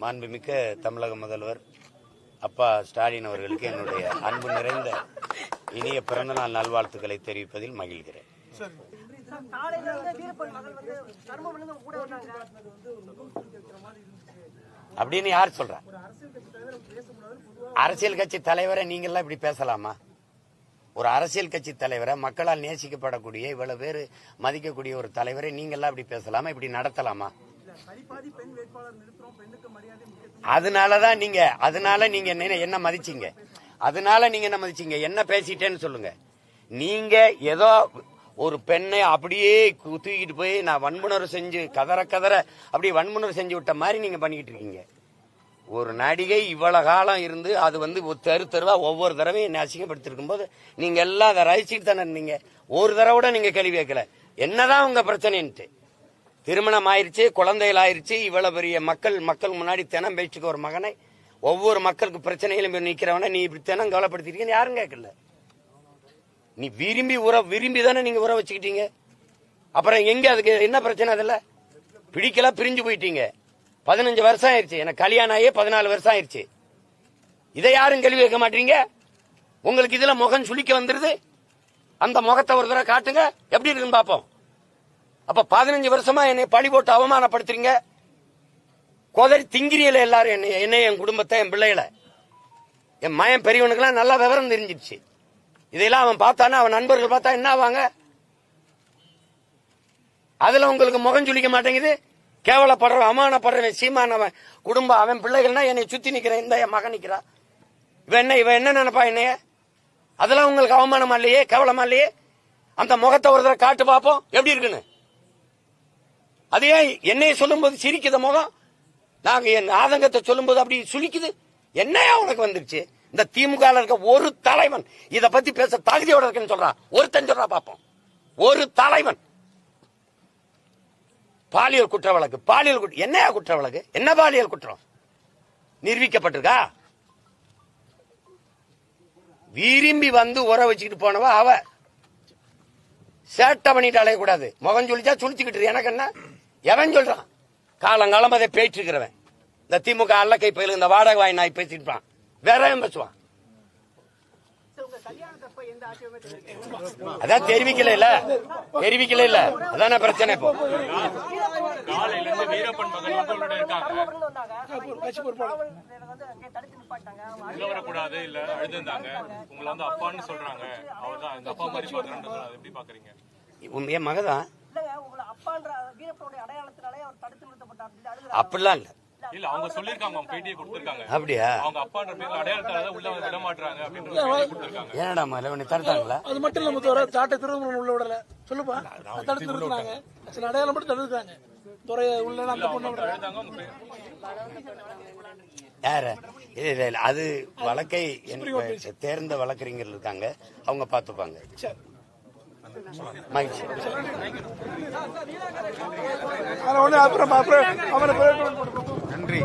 மாண்புமிக்க தமிழக முதல்வர் அப்பா ஸ்டாலின் அவர்களுக்கு என்னுடைய அன்பு நிறைந்த இனிய பிறந்தநாள் நல்வாழ்த்துக்களை தெரிவிப்பதில் மகிழ்கிறேன். அப்படின்னு யார் சொல்றா? அரசியல் கட்சி தலைவரை நீங்கெல்லாம் இப்படி பேசலாமா? ஒரு அரசியல் கட்சி தலைவரை மக்களால் நேசிக்கப்படக்கூடிய இவ்வளவு பேர் மதிக்கக்கூடிய ஒரு தலைவரை நீங்கெல்லாம் இப்படி பேசலாமா? இப்படி நடத்தலாமா? அதனாலதான் நீங்க அதனால நீங்க என்ன- என்ன மதிச்சீங்க? அதனால நீங்க என்ன மதிச்சீங்க? என்ன பேசிட்டேன்னு சொல்லுங்க. நீங்க ஏதோ ஒரு பெண்ணை அப்படியே கு- தூக்கிட்டு போய் நான் வன்புணர்வு செஞ்சு கதற கதற அப்படி வன்புணர்வு செஞ்சு விட்ட மாதிரி நீங்க பண்ணிக்கிட்டு இருக்கீங்க. ஒரு நடிகை இவ்வளவு காலம் இருந்து அது வந்து ஒரு தெரு தெருவா ஒவ்வொரு தடவையும் என்னை அசிங்கப்படுத்திருக்கும் போது நீங்க எல்லாம் அதை ரசிச்சுட்டு தானே இருந்தீங்க. ஒரு தடவை கூட நீங்க கேள்வி கேட்கல. என்னதான் உங்க பிரச்சனைன்ட்டு. திருமணம் ஆயிருச்சு குழந்தைகள் ஆயிருச்சு இவ்வளவு பெரிய மக்கள் மக்கள் முன்னாடி தினம் பேச்சுக்கு ஒரு மகனை ஒவ்வொரு மக்களுக்கு பிரச்சனையிலும் நிக்கிறவன நீ இப்படி தினம் கவலைப்படுத்திருக்கீங்கன்னு யாரும் கேட்கல. நீ விரும்பி உற விரும்பி தானே நீங்க உற வச்சுக்கிட்டீங்க. அப்புறம் எங்க அதுக்கு என்ன பிரச்சனை அதுல? பிடிக்கல பிரிஞ்சு போயிட்டீங்க. பதினஞ்சு வருஷம் ஆயிருச்சு. எனக்கு கல்யாணம் ஆகியே பதினாலு வருஷம் ஆயிருச்சு. இதை யாரும் கேள்வி கேட்க மாட்டீங்க? உங்களுக்கு இதுல முகம் சுளிக்க வந்துருது? அந்த முகத்தை ஒரு தடவை காட்டுங்க. எப்படி இருக்குன்னு பாப்போம் அப்ப பதினஞ்சு வருஷமா என்னை பழி போட்டு அவமானப்படுத்துறீங்க? கோதரி திங்கிரியல எல்லாரும் என்னை என்ன என் குடும்பத்தை என் பிள்ளைகளை. என் மயம் பெரியவனுக்கெல்லாம் நல்லா விவரம் தெரிஞ்சிருச்சு இதையெல்லாம் அவன் பார்த்தானா அவன் நண்பர்கள் பார்த்தா என்ன ஆவாங்க? அதுல உங்களுக்கு முகம் சுளிக்க மாட்டேங்குது. கேவலப்படுறவன் அவமானப்படுறவன் சீமானவன் குடும்பம் அவன் பிள்ளைகள்னா என்னை சுத்தி நிக்கிறேன் இந்த என் மகன் நிக்கிறா இவன் என்ன இவன் என்ன நினைப்பா என்னைய? அதெல்லாம் உங்களுக்கு அவமானமா இல்லையே? கேவலமா இல்லையே? அந்த முகத்தை ஒரு தடவை காட்டு பார்ப்போம். எப்படி இருக்குன்னு? அது ஏன் என்னைய சொல்லும்போது சிரிக்குத முகம்? நாங்க என் ஆதங்கத்தை சொல்லும்போது அப்படி சுழிக்குது என்னையா உனக்கு வந்துருச்சு? இந்த திமுக இருக்க ஒரு தலைவன் இத பத்தி பேச தகுதியோட இருக்குன்னு சொல்றான் ஒருத்தன் சொல்றா பாப்போம். ஒரு தலைவன். பாலியல் குற்ற வழக்கு பாலியல் குற்ற என்னையா குற்ற வழக்கு? என்ன பாலியல் குற்றம்? நிரூபிக்கப்பட்டிருக்கா? விரும்பி வந்து உற வச்சுக்கிட்டு போனவ அவ. சேட்டை பண்ணிட்டு அலையக்கூடாது. முகம் சொல்லிச்சா சுழிச்சுக்கிட்டு எனக்கு என்ன? எவன் சொல்றான் காலங்காலம் அதை பேச்சு இருக்கிறவன் இந்த திமுக அல்லக்கை பயிலு இந்த வாடகை வாய் நாய் பேசிருப்பான் வேற பேசுவான் அதான் தெரிவிக்கல இல்ல தெரிவிக்கல இல்ல அதான பிரச்சனை இப்போ காலையில உன் என் மகதான் அப்படிலாம் இல்ல. இல்ல அவங்க சொல்லிருக்காங்க அவங்க பேட்டியை கொடுத்திருக்காங்க. அப்படியா? அவங்க அப்பான்ற பேர்ல அடையாளத்தால தான் உள்ள வந்து விட மாட்டாங்க அப்படின்னு பேட்டி கொடுத்திருக்காங்க. ஏனடா மலை உன்னை தடுத்தாங்களா அது மட்டும் இல்ல முத்தவர சாட்டை திருமணம் உள்ள விடல. சொல்லுப்பா தடுத்து நிறுத்தினாங்க. சில அடையாளம் மட்டும் தடுத்துட்டாங்க. துறைய உள்ள அந்த பொண்ணு யார? இல்ல இல்ல இல்ல அது வழக்கை தேர்ந்த வழக்கறிஞர்கள் இருக்காங்க அவங்க பாத்துப்பாங்க சரி. மகிழ்ச்சி அப்புறம் அப்புறம். அவனை நன்றி.